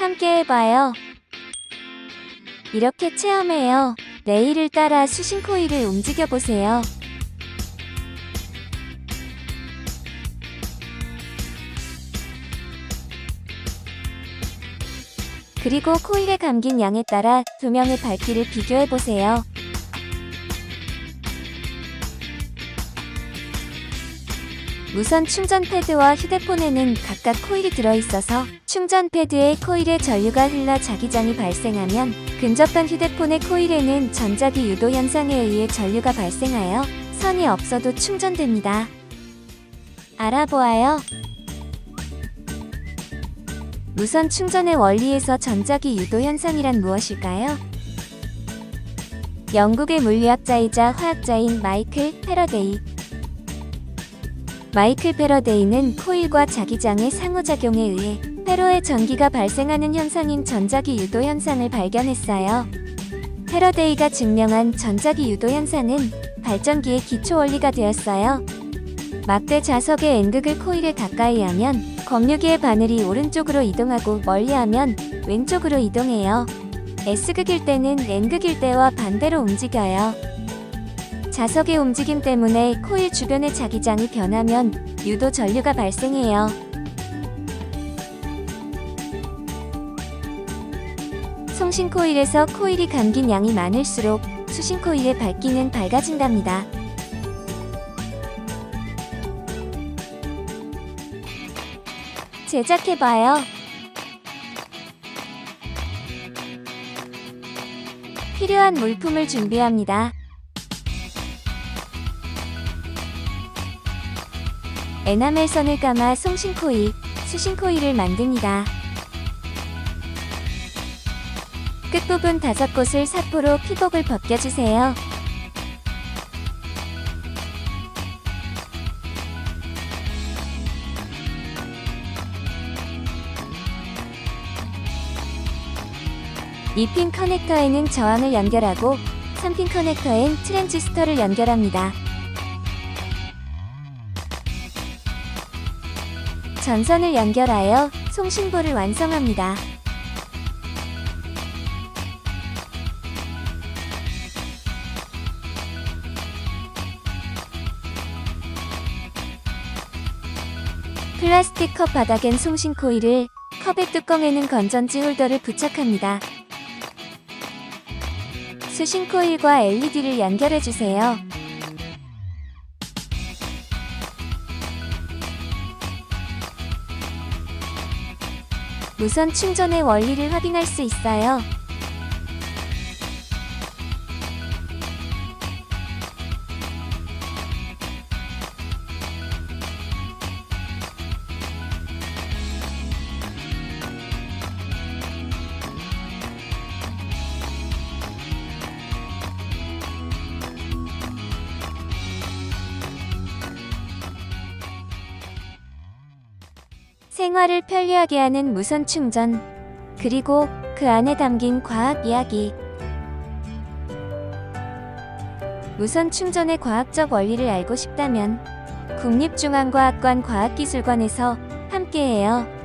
함께 해봐요. 이렇게 체험해요. 레일을 따라 수신 코일을 움직여 보세요. 그리고 코일에 감긴 양에 따라 두 명의 밝기를 비교해 보세요. 무선 충전 패드와 휴대폰에는 각각 코일이 들어있어서 충전 패드에 코일의 전류가 흘러 자기장이 발생하면 근접한 휴대폰의 코일에는 전자기 유도 현상에 의해 전류가 발생하여 선이 없어도 충전됩니다. 알아보아요. 무선 충전의 원리에서 전자기 유도 현상이란 무엇일까요? 영국의 물리학자이자 화학자인 마이클 패러데이 마이클 패러데이는 코일과 자기장의 상호작용에 의해 회로의 전기가 발생하는 현상인 전자기 유도 현상을 발견했어요. 패러데이가 증명한 전자기 유도 현상은 발전기의 기초 원리가 되었어요. 막대 자석의 N극을 코일에 가까이 하면 검유기의 바늘이 오른쪽으로 이동하고 멀리하면 왼쪽으로 이동해요. S극일 때는 N극일 때와 반대로 움직여요. 자석의 움직임 때문에 코일 주변의 자기장이 변하면 유도 전류가 발생해요. 송신 코일에서 코일이 감긴 양이 많을수록 수신 코일의 밝기는 밝아진답니다. 제작해봐요. 필요한 물품을 준비합니다. 에나멜 선을 감아 송신 코일, 수신 코일을 만듭니다. 끝부분 다섯 곳을 사포로 피복을 벗겨주세요. 이핀 커넥터에는 저항을 연결하고 3핀 커넥터엔 트랜지스터를 연결합니다. 전선을 연결하여 송신부를 완성합니다. 플라스틱 컵 바닥엔 송신 코일을 컵의 뚜껑에는 건전지 홀더를 부착합니다. 수신 코일과 LED를 연결해 주세요. 무선 충전의 원리를 확인할 수 있어요. 생활을 편리하게 하는 무선 충전, 그리고 그 안에 담긴 과학 이야기. 무선 충전의 과학적 원리를 알고 싶다면 국립중앙과학관 과학기술관에서 함께해요.